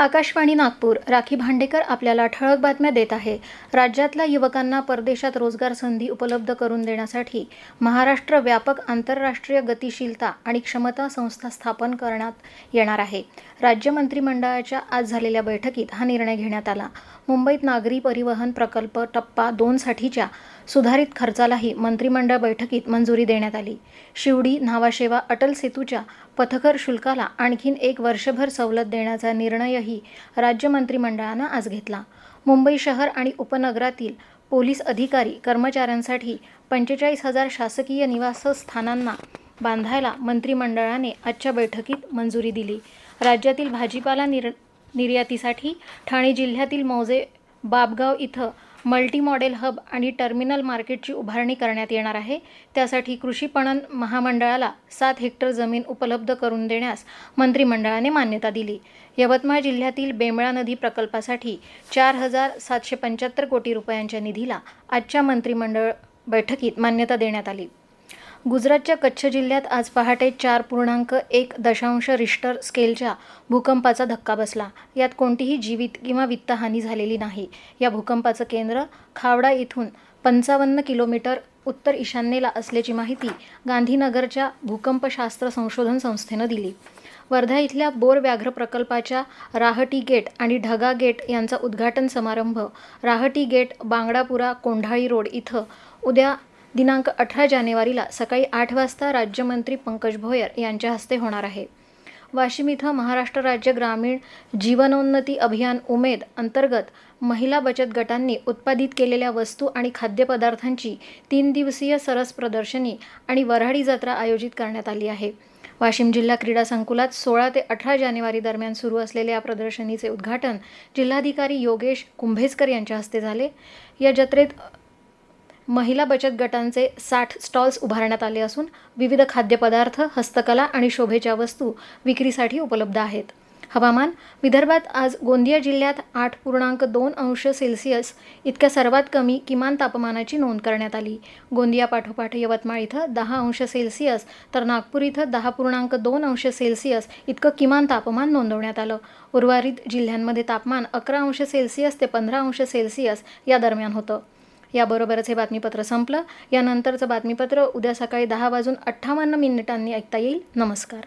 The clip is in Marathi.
आकाशवाणी नागपूर. राखी भांडेकर आपल्याला ठळक बातम्या देत आहे. राज्यातल्या युवकांना परदेशात रोजगार संधी उपलब्ध करून देण्यासाठी महाराष्ट्र व्यापक आंतरराष्ट्रीय गतिशीलता आणि क्षमता संस्था स्थापन करण्यात येणार आहे. राज्य मंत्रिमंडळाच्या आज झालेल्या बैठकीत हा निर्णय घेण्यात आला. मुंबईत नागरी परिवहन प्रकल्प टप्पा दोनसाठीच्या सुधारित खर्चालाही मंत्रिमंडळ बैठकीत मंजुरी देण्यात आली. शिवडी न्हावाशेवा अटल सेतूच्या पथकर शुल्काला आणखीन एक वर्षभर सवलत देण्याचा निर्णयही राज्य मंत्रिमंडळानं आज घेतला. मुंबई शहर आणि उपनगरातील पोलीस अधिकारी कर्मचाऱ्यांसाठी पंचेचाळीस हजार शासकीय निवासस्थानांना बांधायला मंत्रिमंडळाने आजच्या बैठकीत मंजुरी दिली. राज्यातील भाजीपाला निर निर्यातीसाठी ठाणे जिल्ह्यातील मौजे बाबगाव इथं मल्टी मॉडेल हब आणि टर्मिनल मार्केटची उभारणी करण्यात येणार आहे. त्यासाठी कृषी पणन महामंडळाला सात हेक्टर जमीन उपलब्ध करून देण्यास मंत्रिमंडळाने मान्यता दिली. यवतमाळ जिल्ह्यातील बेंबळा नदी प्रकल्पासाठी चार हजार सातशे पंच्याहत्तर कोटी रुपयांच्या निधीला आजच्या मंत्रिमंडळ बैठकीत मान्यता देण्यात आली. गुजरातच्या कच्छ जिल्ह्यात आज पहाटे चार पूर्णांक एक दशांश रिश्टर स्केलच्या भूकंपाचा धक्का बसला. यात कोणतीही जीवित किंवा वित्तहानी झालेली नाही. या भूकंपाचं केंद्र खावडा इथून पंचावन्न किलोमीटर उत्तर ईशान्येला असल्याची माहिती गांधीनगरच्या भूकंपशास्त्र संशोधन संस्थेनं दिली. वर्धा इथल्या बोर व्याघ्र प्रकल्पाच्या राहटी गेट आणि ढगा गेट यांचा उद्घाटन समारंभ राहटी गेट बांगडापुरा कोंढाळी रोड इथं उद्या दिनांक अठरा जानेवारीला सकाळी आठ वाजता राज्यमंत्री पंकज भोयर यांच्या हस्ते होणार आहे. वाशिम इथं महाराष्ट्र राज्य ग्रामीण जीवनोन्नती अभियान उमेद अंतर्गत महिला बचत गटांनी उत्पादित केलेल्या वस्तू आणि खाद्यपदार्थांची तीन दिवसीय सरस प्रदर्शनी आणि वऱ्हाडी जत्रा आयोजित करण्यात आली आहे. वाशिम जिल्हा क्रीडा संकुलात सोळा ते अठरा जानेवारी दरम्यान सुरू असलेल्या या प्रदर्शनीचे उद्घाटन जिल्हाधिकारी योगेश कुंभेजकर यांच्या हस्ते झाले. या जत्रेत महिला बचत गटांचे साठ स्टॉल्स उभारण्यात आले असून विविध खाद्यपदार्थ हस्तकला आणि शोभेच्या वस्तू विक्रीसाठी उपलब्ध आहेत. हवामान विदर्भात आज गोंदिया जिल्ह्यात आठ पूर्णांक दोन अंश सेल्सिअस इतक्या सर्वात कमी किमान तापमानाची नोंद करण्यात आली. गोंदिया पाठोपाठ यवतमाळ इथं दहा अंश सेल्सिअस तर नागपूर इथं दहा पूर्णांक दोन अंश सेल्सिअस इतकं किमान तापमान नोंदवण्यात आलं. उर्वरित जिल्ह्यांमध्ये तापमान अकरा अंश सेल्सिअस ते पंधरा अंश सेल्सिअस या दरम्यान होतं. याबरोबरच हे बातमीपत्र संपलं. यानंतरचं बातमीपत्र उद्या सकाळी दहा वाजून अठ्ठावन्न मिनिटांनी ऐकता येईल. नमस्कार.